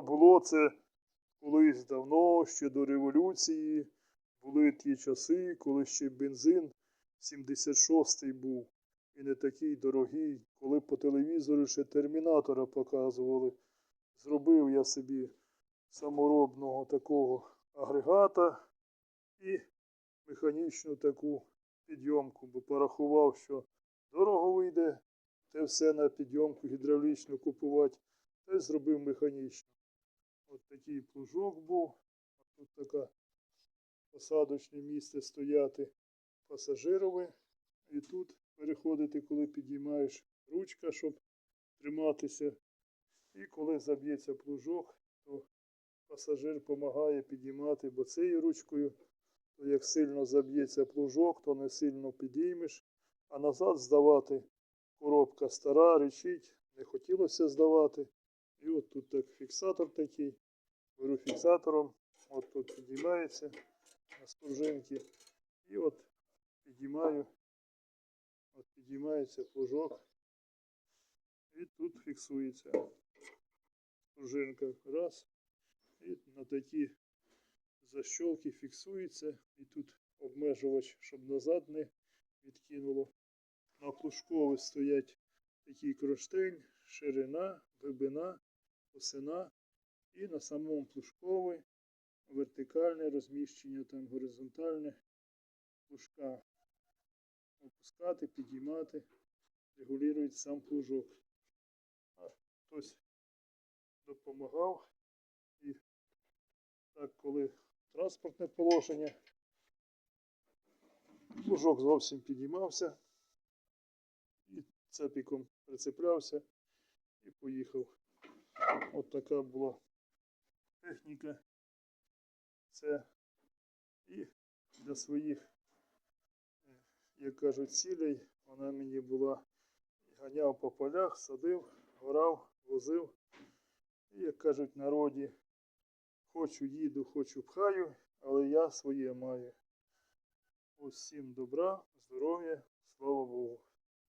Було це колись давно, ще до революції. Були ті часи, коли ще бензин 76-й був і не такий дорогий, коли по телевізору ще термінатора показували. Зробив я собі саморобного такого агрегата і механічну таку підйомку, бо порахував, що дорого вийде те все на підйомку гідравлічну купувати, та й зробив механічно. От такий плужок був, тут таке посадочне місце стояти пасажирове. І тут переходити, коли підіймаєш ручка, щоб триматися. І коли заб'ється плужок, то пасажир допомагає підіймати, бо цією ручкою, то як сильно заб'ється плужок, то не сильно підіймеш, а назад здавати коробка стара, речить, не хотілося здавати. І от тут так фіксатор такий. Беру фіксатором, от тут підіймається на спружинки. І от підіймаю, от підіймається плужок. І тут фіксується пружинка. Раз. І на такі защолки фіксується. І тут обмежувач, щоб назад не відкинуло. На плужкові стоять такий кронштейн, ширина, глибина, висина. І на самому плужкові вертикальне розміщення, там горизонтальне плужка. Опускати, підіймати, регулюють сам плужок. А хтось допомагав. І так, коли транспортне положення, плужок зовсім підіймався і цепіком прицеплявся і поїхав. От така була техніка. Це і для своїх, е, як кажуть, цілей вона мені була ганяв по полях, садив, горав, возив. І, як кажуть народі, хочу їду, хочу пхаю, але я своє маю. Усім добра, здоров'я, слава Богу.